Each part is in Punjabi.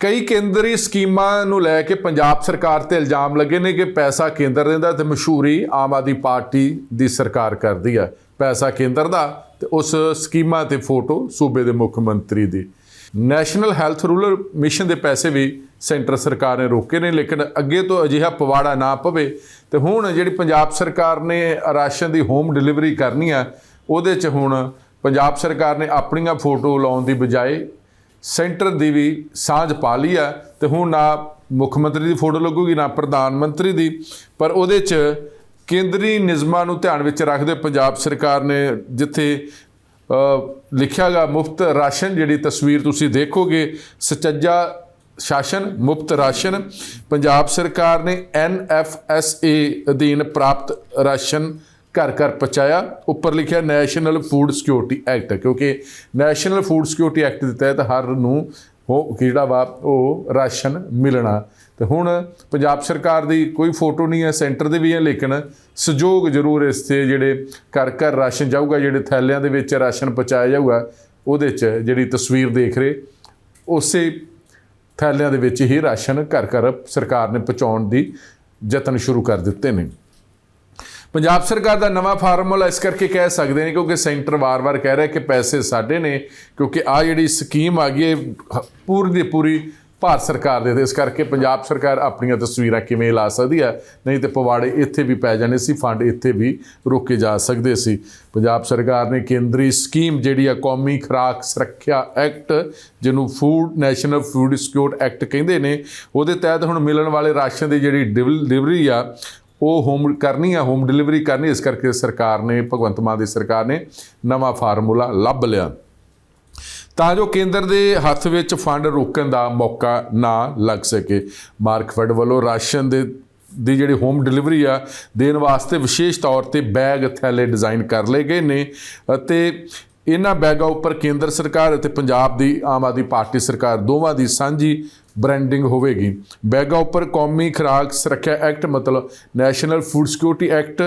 ਕਈ ਕੇਂਦਰੀ ਸਕੀਮਾਂ ਨੂੰ ਲੈ ਕੇ ਪੰਜਾਬ ਸਰਕਾਰ ਤੇ ਇਲਜ਼ਾਮ ਲੱਗੇ ਨੇ ਕਿ ਪੈਸਾ ਕੇਂਦਰ ਦਿੰਦਾ ਤੇ ਮਸ਼ਹੂਰੀ ਆਮ ਆਦਮੀ ਪਾਰਟੀ ਦੀ ਸਰਕਾਰ ਕਰਦੀ ਹੈ ਪੈਸਾ ਕੇਂਦਰ ਦਾ ਤੇ ਉਸ ਸਕੀਮਾਂ ਤੇ ਫੋਟੋ ਸੂਬੇ ਦੇ ਮੁੱਖ ਮੰਤਰੀ ਦੀ। ਨੈਸ਼ਨਲ ਹੈਲਥ ਰੂਰਲ ਮਿਸ਼ਨ ਦੇ ਪੈਸੇ ਵੀ ਸੈਂਟਰ ਸਰਕਾਰ ਨੇ ਰੋਕੇ ਨੇ, ਲੇਕਿਨ ਅੱਗੇ ਤੋਂ ਅਜਿਹਾ ਪਵਾੜਾ ਨਾ ਪਵੇ ਤੇ ਹੁਣ ਜਿਹੜੀ ਪੰਜਾਬ ਸਰਕਾਰ ਨੇ ਰਾਸ਼ਨ ਦੀ ਹੋਮ ਡਿਲੀਵਰੀ ਕਰਨੀ ਆ, ਉਹਦੇ 'ਚ ਹੁਣ ਪੰਜਾਬ ਸਰਕਾਰ ਨੇ ਆਪਣੀਆਂ ਫੋਟੋ ਲਾਉਣ ਦੀ ਬਜਾਏ ਸੈਂਟਰ ਦੀ ਵੀ ਸਾਂਝ ਪਾ ਲਈ ਆ ਤੇ ਹੁਣ ਨਾ ਮੁੱਖ ਮੰਤਰੀ ਦੀ ਫੋਟੋ ਲੱਗੂਗੀ ਨਾ ਪ੍ਰਧਾਨ ਮੰਤਰੀ ਦੀ। ਪਰ ਉਹਦੇ 'ਚ ਕੇਂਦਰੀ ਨਿਯਮਾਂ ਨੂੰ ਧਿਆਨ ਵਿੱਚ ਰੱਖਦੇ ਪੰਜਾਬ ਸਰਕਾਰ ਨੇ ਜਿੱਥੇ ਅ, ਲਿਖਿਆ ਗਾ ਮੁਫਤ ਰਾਸ਼ਨ ਜਿਹੜੀ ਤਸਵੀਰ ਤੁਸੀਂ ਦੇਖੋਗੇ ਸਚੱਜਾ ਸ਼ਾਸਨ ਮੁਫਤ ਰਾਸ਼ਨ ਪੰਜਾਬ ਸਰਕਾਰ ਨੇ ਏ ਅਧੀਨ ਪ੍ਰਾਪਤ ਰਾਸ਼ਨ ਘਰ ਘਰ ਪਹੁੰਚਾਇਆ। ਉੱਪਰ ਲਿਖਿਆ ਨੈਸ਼ਨਲ ਫੂਡ ਸਿਕਿਉਰਿਟੀ ਐਕਟ ਕਿਉਂਕਿ ਨੈਸ਼ਨਲ ਫੂਡ ਸਿਕਿਉਰਿਟੀ ਐਕਟ ਦੇ ਤਹਿਤ ਹਰ ਨੂੰ ਉਹ ਜਿਹੜਾ ਵਾ, ਉਹ ਰਾਸ਼ਨ ਮਿਲਣਾ। ਤੇ ਹੁਣ ਪੰਜਾਬ ਸਰਕਾਰ ਦੀ ਕੋਈ ਫੋਟੋ ਨਹੀਂ ਹੈ, ਸੈਂਟਰ ਦੇ ਵੀ ਹੈ, ਲੇਕਿਨ ਸਹਿਯੋਗ ਜ਼ਰੂਰ ਇਸ ਤੇ ਜਿਹੜੇ ਘਰ ਘਰ ਰਾਸ਼ਨ ਜਾਊਗਾ, ਜਿਹੜੇ ਥੈਲਿਆਂ ਦੇ ਵਿੱਚ ਰਾਸ਼ਨ ਪਹੁੰਚਾਇਆ ਜਾਊਗਾ, ਉਹਦੇ 'ਚ ਜਿਹੜੀ ਤਸਵੀਰ ਦੇਖ ਰਹੇ, ਉਸੇ ਥੈਲਿਆਂ ਦੇ ਵਿੱਚ ਹੀ ਰਾਸ਼ਨ ਘਰ ਘਰ ਸਰਕਾਰ ਨੇ ਪਹੁੰਚਾਉਣ ਦੀ ਯਤਨ ਸ਼ੁਰੂ ਕਰ ਦਿੱਤੇ ਨੇ। ਪੰਜਾਬ ਸਰਕਾਰ ਦਾ ਨਵਾਂ ਫਾਰਮੂਲਾ ਇਸ ਕਰਕੇ ਕਹਿ ਸਕਦੇ ਨੇ ਕਿਉਂਕਿ ਸੈਂਟਰ ਵਾਰ-ਵਾਰ ਕਹਿ ਰਿਹਾ ਕਿ ਪੈਸੇ ਸਾਡੇ ਨੇ, ਕਿਉਂਕਿ ਆ ਜਿਹੜੀ ਸਕੀਮ ਆ ਗਈ ਇਹ ਪੂਰੀ ਦੀ ਪੂਰੀ ਭਾਰਤ ਸਰਕਾਰ ਦੇ ਤੇ। ਇਸ ਕਰਕੇ ਪੰਜਾਬ ਸਰਕਾਰ ਆਪਣੀਆਂ ਤਸਵੀਰਾਂ ਕਿਵੇਂ ਲਾ ਸਕਦੀ ਹੈ? ਨਹੀਂ ਤੇ ਪਵਾੜੇ ਇੱਥੇ ਵੀ ਪੈ ਜਾਣੇ ਸੀ, ਫੰਡ ਇੱਥੇ ਵੀ ਰੋਕੇ ਜਾ ਸਕਦੇ ਸੀ। ਪੰਜਾਬ ਸਰਕਾਰ ਨੇ ਕੇਂਦਰੀ ਸਕੀਮ ਜਿਹੜੀ ਆ, ਕੌਮੀ ਖੁਰਾਕ ਸੁਰੱਖਿਆ ਐਕਟ, ਜਿਹਨੂੰ food, national food security act ਕਹਿੰਦੇ ਨੇ, ਉਹਦੇ ਤਹਿਤ ਹੁਣ ਮਿਲਣ ਵਾਲੇ ਰਾਸ਼ਨ ਦੀ ਜਿਹੜੀ ਡਿਲੀਵਰੀ ਆ ਉਹ ਹੋਮ ਕਰਨੀ ਆ ਹੋਮ ਡਿਲੀਵਰੀ ਕਰਨੀ ਇਸ ਕਰਕੇ ਸਰਕਾਰ ਨੇ, ਭਗਵੰਤ ਮਾਨ ਦੀ ਸਰਕਾਰ ਨੇ ਨਵਾਂ ਫਾਰਮੂਲਾ ਲੱਭ ਲਿਆ। ਤਾਂ ਜੋ ਕੇਂਦਰ ਦੇ ਹੱਥ ਵਿੱਚ ਫੰਡ ਰੋਕਣ ਦਾ ਮੌਕਾ ਨਾ ਲੱਗ ਸਕੇ। ਮਾਰਕਫੈਡ ਵੱਲੋਂ ਰਾਸ਼ਨ ਦੇ, ਦੀ ਜਿਹੜੀ ਹੋਮ ਡਿਲੀਵਰੀ ਆ, ਦੇਣ ਵਾਸਤੇ ਵਿਸ਼ੇਸ਼ ਤੌਰ ਤੇ ਬੈਗ ਥੈਲੇ ਡਿਜ਼ਾਈਨ ਕਰ ਲਏ ਗਏ ਨੇ ਅਤੇ ਇਹਨਾਂ ਬੈਗਾਂ ਉੱਪਰ ਕੇਂਦਰ ਸਰਕਾਰ ਅਤੇ ਪੰਜਾਬ ਦੀ ਆਮ ਆਦਮੀ ਪਾਰਟੀ ਸਰਕਾਰ ਦੋਵਾਂ ਦੀ ਸਾਂਝੀ ਬ੍ਰਾਂਡਿੰਗ ਹੋਵੇਗੀ। ਬੈਗਾਂ ਉੱਪਰ ਕੌਮੀ ਖੁਰਾਕ ਸੁਰੱਖਿਆ ਐਕਟ ਮਤਲਬ ਨੈਸ਼ਨਲ ਫੂਡ ਸਿਕਿਉਰਿਟੀ ਐਕਟ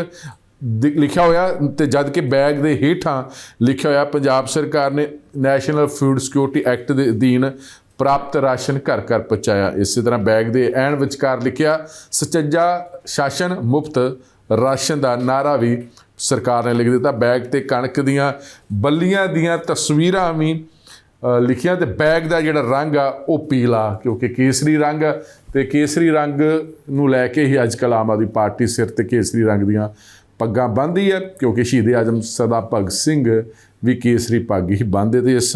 ਲਿਖਿਆ ਹੋਇਆ ਤੇ ਜਦ ਕਿ ਬੈਗ ਦੇ ਹੇਠਾਂ ਲਿਖਿਆ ਹੋਇਆ ਪੰਜਾਬ ਸਰਕਾਰ ਨੇ ਨੈਸ਼ਨਲ ਫੂਡ ਸਿਕਿਉਰਿਟੀ ਐਕਟ ਦੇ ਅਧੀਨ ਪ੍ਰਾਪਤ ਰਾਸ਼ਨ ਘਰ ਘਰ ਪਹੁੰਚਾਇਆ। ਇਸੇ ਤਰ੍ਹਾਂ ਬੈਗ ਦੇ ਐਨ ਵਿਚਕਾਰ ਲਿਖਿਆ, ਸਚੱਜਾ ਸ਼ਾਸਨ ਮੁਫਤ ਰਾਸ਼ਨ ਦਾ ਨਾਰਾ ਵੀ ਸਰਕਾਰ ਨੇ ਲਿਖ ਦਿੱਤਾ ਬੈਗ ਤੇ ਕਣਕ ਦੀਆਂ ਬੱਲੀਆਂ ਦੀਆਂ ਤਸਵੀਰਾਂ ਵੀ ਅ, ਲਿਖਿਆ ਤੇ ਬੈਗ ਦਾ ਜਿਹੜਾ ਰੰਗ ਆ ਉਹ ਪੀਲਾ ਕਿਉਂਕਿ ਕੇਸਰੀ ਰੰਗ ਆ ਤੇ ਕੇਸਰੀ ਰੰਗ ਨੂੰ ਲੈ ਕੇ ਹੀ ਅੱਜ ਕੱਲ੍ਹ ਆਮ ਆਦਮੀ ਪਾਰਟੀ ਸਿਰ ਤੇ ਕੇਸਰੀ ਰੰਗ ਦੀਆਂ ਪੱਗਾਂ ਬੰਨ੍ਹਦੀ ਹੈ ਕਿਉਂਕਿ ਸ਼ਹੀਦ ਆਜ਼ਮ ਸਦਾ ਭਗਤ ਸਿੰਘ ਵੀ ਕੇਸਰੀ ਪੱਗ ਹੀ ਬੰਨ੍ਹਦੇ ਤੇ ਇਸ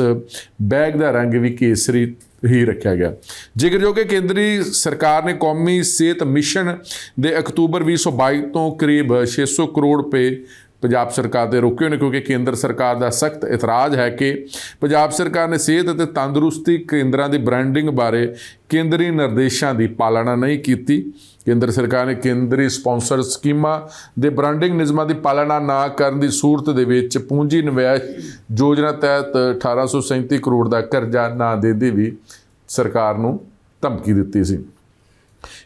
ਬੈਗ ਦਾ ਰੰਗ ਵੀ ਕੇਸਰੀ ਹੀ ਰੱਖਿਆ ਗਿਆ। ਜ਼ਿਕਰਯੋਗ ਹੈ, ਕੇਂਦਰੀ ਸਰਕਾਰ ਨੇ ਕੌਮੀ ਸਿਹਤ ਮਿਸ਼ਨ ਦੇ ਅਕਤੂਬਰ 2022 ਤੋਂ ਕਰੀਬ 600 ਕਰੋੜ ਰੁਪਏ ਪੰਜਾਬ ਸਰਕਾਰ ਦੇ ਰੋਕੇ ਨੇ ਕਿਉਂਕਿ ਕੇਂਦਰ ਸਰਕਾਰ ਦਾ ਸਖਤ ਇਤਰਾਜ਼ ਹੈ ਕਿ ਪੰਜਾਬ ਸਰਕਾਰ ਨੇ ਸਿਹਤ ਅਤੇ ਤੰਦਰੁਸਤੀ ਕੇਂਦਰਾਂ ਦੀ ਬ੍ਰਾਂਡਿੰਗ ਬਾਰੇ ਕੇਂਦਰੀ ਨਿਰਦੇਸ਼ਾਂ ਦੀ ਪਾਲਣਾ ਨਹੀਂ ਕੀਤੀ। ਕੇਂਦਰ ਸਰਕਾਰ ਨੇ ਕੇਂਦਰੀ ਸਪਾਂਸਰ ਸਕੀਮਾਂ ਦੇ ਬ੍ਰਾਂਡਿੰਗ ਨਿਯਮਾਂ ਦੀ ਪਾਲਣਾ ਨਾ ਕਰਨ ਦੀ ਸੂਰਤ ਦੇ ਵਿੱਚ ਪੂੰਜੀ ਨਿਵੇਸ਼ ਯੋਜਨਾ ਤਹਿਤ 1837 ਕਰੋੜ ਦਾ ਕਰਜ਼ਾ ਨਾ ਦੇਣ ਦੀ ਵੀ ਸਰਕਾਰ ਨੂੰ ਧਮਕੀ ਦਿੱਤੀ ਸੀ।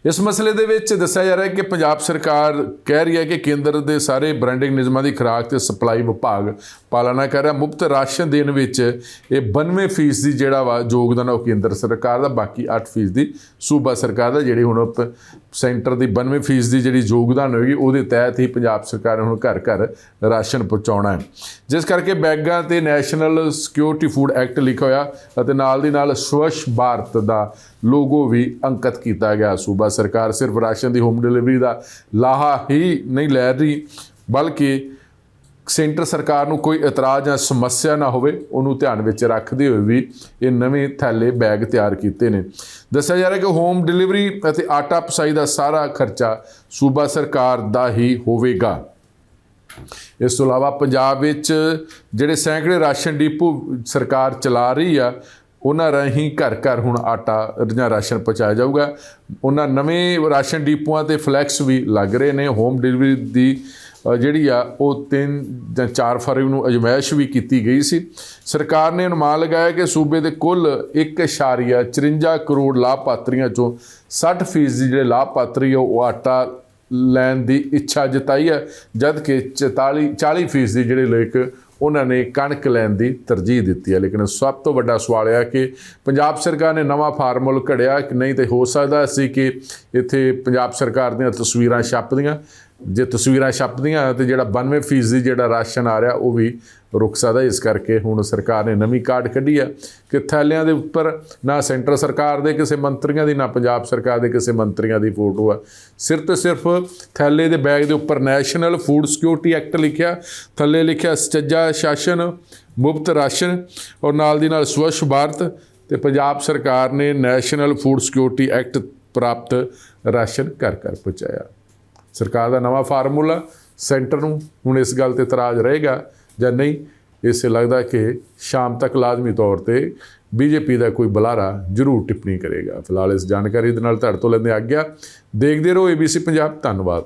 ਇਸ ਮਸਲੇ ਦੇ ਵਿੱਚ ਦੱਸਿਆ ਜਾ ਰਿਹਾ ਹੈ ਕਿ ਪੰਜਾਬ ਸਰਕਾਰ ਕਹਿ ਰਹੀ ਹੈ ਕਿ ਕੇਂਦਰ ਦੇ ਸਾਰੇ ਬ੍ਰਾਂਡਿੰਗ ਨਿਯਮਾਂ ਦੀ ਖੁਰਾਕ ਤੇ ਸਪਲਾਈ ਵਿਭਾਗ ਪਾਲਣਾ ਕਰ ਰਿਹਾ। ਮੁਫਤ ਰਾਸ਼ਨ ਦੇਣ ਵਿੱਚ ਇਹ 92 ਫੀਸ ਦੀ ਜਿਹੜਾ ਵਾ ਯੋਗਦਾਨ ਆ ਉਹ ਕੇਂਦਰ ਸਰਕਾਰ ਦਾ, ਬਾਕੀ 8 ਫੀਸ ਦੀ ਸੂਬਾ ਸਰਕਾਰ ਦਾ, ਜਿਹੜੀ ਹੁਣ ਪ- ਸੈਂਟਰ ਦੀ 92 ਫੀਸ ਦੀ ਜਿਹੜੀ ਯੋਗਦਾਨ ਹੋਏਗੀ, ਉਹਦੇ ਤਹਿਤ ਹੀ ਪੰਜਾਬ ਸਰਕਾਰ ਨੇ ਹੁਣ ਘਰ ਘਰ ਰਾਸ਼ਨ ਪਹੁੰਚਾਉਣਾ ਹੈ। ਜਿਸ ਕਰਕੇ ਬੈਗਾਂ ਤੇ ਨੈਸ਼ਨਲ ਸਿਕਿਉਰਿਟੀ ਫੂਡ ਐਕਟ ਲਿਖਿਆ ਹੋਇਆ ਅਤੇ ਨਾਲ ਦੀ ਨਾਲ ਸਵੱਛ ਭਾਰਤ ਦਾ ਲੋਗੋ ਵੀ ਅੰਕਿਤ ਕੀਤਾ ਗਿਆ। ਸੂਬਾ ਸਰਕਾਰ ਸਿਰਫ ਰਾਸ਼ਨ ਦੀ ਹੋਮ ਡਿਲੀਵਰੀ ਦਾ ਲਾਹਾ ਹੀ ਨਹੀਂ ਲੈ ਰਹੀ, ਬਲਕਿ ਸੈਂਟਰ ਸਰਕਾਰ ਨੂੰ ਕੋਈ ਇਤਰਾਜ਼ ਜਾਂ ਸਮੱਸਿਆ ਨਾ ਹੋਵੇ, ਉਹਨੂੰ ਧਿਆਨ ਵਿੱਚ ਰੱਖਦੇ ਹੋਏ ਵੀ ਇਹ ਨਵੇਂ ਥੈਲੇ ਬੈਗ ਤਿਆਰ ਕੀਤੇ ਨੇ। ਦੱਸਿਆ ਜਾ ਰਿਹਾ ਕਿ ਹੋਮ ਡਿਲੀਵਰੀ ਅਤੇ ਆਟਾ ਪਸਾਈ ਦਾ ਸਾਰਾ ਖਰਚਾ ਸੂਬਾ ਸਰਕਾਰ ਦਾ ਹੀ ਹੋਵੇਗਾ। ਇਸ ਤੋਂ ਇਲਾਵਾ ਪੰਜਾਬ ਵਿੱਚ ਜਿਹੜੇ ਸੈਂਕੜੇ ਰਾਸ਼ਨ ਡਿਪੂ ਸਰਕਾਰ ਚਲਾ ਰਹੀ ਆ ਉਹਨਾਂ ਰਾਹੀਂ ਘਰ ਘਰ ਹੁਣ ਆਟਾ ਜਾਂ ਰਾਸ਼ਨ ਪਹੁੰਚਾਇਆ ਜਾਊਗਾ। ਉਹਨਾਂ ਨਵੇਂ ਰਾਸ਼ਨ ਡੀਪੂਆਂ ਤੇ ਫਲੈਕਸ ਵੀ ਲੱਗ ਰਹੇ ਨੇ। ਹੋਮ ਡਿਲੀਵਰੀ ਦੀ ਜਿਹੜੀ ਆ, ਉਹ 3 ਜਾਂ 4 ਫਰਵਰੀ ਨੂੰ ਅਜਮਾਇਸ਼ ਵੀ ਕੀਤੀ ਗਈ ਸੀ। ਸਰਕਾਰ ਨੇ ਅਨੁਮਾਨ ਲਗਾਇਆ ਕਿ ਸੂਬੇ ਦੇ ਕੁੱਲ 1.54 ਕਰੋੜ ਲਾਭਪਾਤਰੀਆਂ ਚੋਂ 60% ਜਿਹੜੇ ਲਾਭਪਾਤਰੀ ਆ, ਉਹ ਆਟਾ ਲੈਣ ਦੀ ਇੱਛਾ ਜਤਾਈ ਹੈ ਜਦ ਕਿ 44 40% ਜਿਹੜੇ ਲੋਕ ਉਹਨਾਂ ਨੇ ਕਣਕ ਲੈਣ ਦੀ ਤਰਜੀਹ ਦਿੱਤੀ ਹੈ। ਲੇਕਿਨ ਸਭ ਤੋਂ ਵੱਡਾ ਸਵਾਲ ਇਹ ਹੈ ਕਿ ਪੰਜਾਬ ਸਰਕਾਰ ਨੇ ਨਵਾਂ ਫਾਰਮੂਲ ਘੜਿਆ ਕਿ ਨਹੀਂ ਤੇ ਹੋ ਸਕਦਾ ਸੀ ਕਿ ਇੱਥੇ ਪੰਜਾਬ ਸਰਕਾਰ ਦੀਆਂ ਤਸਵੀਰਾਂ ਛਪਦੀਆਂ। ਜੇ ਤਸਵੀਰਾਂ ਛਪਦੀਆਂ ਤੇ ਜਿਹੜਾ 92 ਫੀਸਦੀ ਜਿਹੜਾ ਰਾਸ਼ਨ ਆ ਰਿਹਾ, ਉਹ ਵੀ ਰੁਕ ਸਕਦਾ। ਇਸ ਕਰਕੇ ਹੁਣ ਸਰਕਾਰ ਨੇ ਨਵੀਂ ਕਾਰਡ ਕੱਢੀ ਆ ਕਿ ਥੈਲਿਆਂ ਦੇ ਉੱਪਰ ਨਾ ਸੈਂਟਰ ਸਰਕਾਰ ਦੇ ਕਿਸੇ ਮੰਤਰੀਆਂ ਦੀ, ਨਾ ਪੰਜਾਬ ਸਰਕਾਰ ਦੇ ਕਿਸੇ ਮੰਤਰੀਆਂ ਦੀ ਫੋਟੋ ਆ। ਸਿਰਫ ਤੇ ਸਿਰਫ ਥੈਲੇ ਦੇ ਬੈਗ ਦੇ ਉੱਪਰ ਨੈਸ਼ਨਲ ਫੂਡ ਸਿਕਿਉਰਿਟੀ ਐਕਟ ਲਿਖਿਆ। ਥੱਲੇ ਲਿਖਿਆ ਸੱਚਾ ਸ਼ਾਸਨ, ਮੁਫਤ ਰਾਸ਼ਨ ਔਰ ਨਾਲ ਦੀ ਨਾਲ, ਸਵੱਛ ਭਾਰਤ ਤੇ ਪੰਜਾਬ ਸਰਕਾਰ ਨੇ ਨੈਸ਼ਨਲ ਫੂਡ ਸਿਕਿਉਰਿਟੀ ਐਕਟ ਪ੍ਰਾਪਤ ਰਾਸ਼ਨ ਘਰ ਘਰ ਪਹੁੰਚਾਇਆ। ਸਰਕਾਰ ਦਾ ਨਵਾਂ ਫਾਰਮੂਲਾ ਸੈਂਟਰ ਨੂੰ ਹੁਣ ਇਸ ਗੱਲ ਤੇ ਇਤਰਾਜ਼ ਰਹੇਗਾ ਜਾਂ ਨਹੀਂ, ਇਸੇ ਲੱਗਦਾ ਕਿ ਸ਼ਾਮ ਤੱਕ ਲਾਜ਼ਮੀ ਤੌਰ ਤੇ ਬੀਜੇਪੀ ਦਾ ਕੋਈ ਬੁਲਾਰਾ ਜ਼ਰੂਰ ਟਿੱਪਣੀ ਕਰੇਗਾ। ਫਿਲਹਾਲ ਇਸ ਜਾਣਕਾਰੀ ਦੇ ਨਾਲ ਤੁਹਾਡੇ ਤੋਂ ਲੈਂਦੇ ਆਗਿਆ। ਦੇਖਦੇ ਰਹੋ ABC ਪੰਜਾਬ। ਧੰਨਵਾਦ।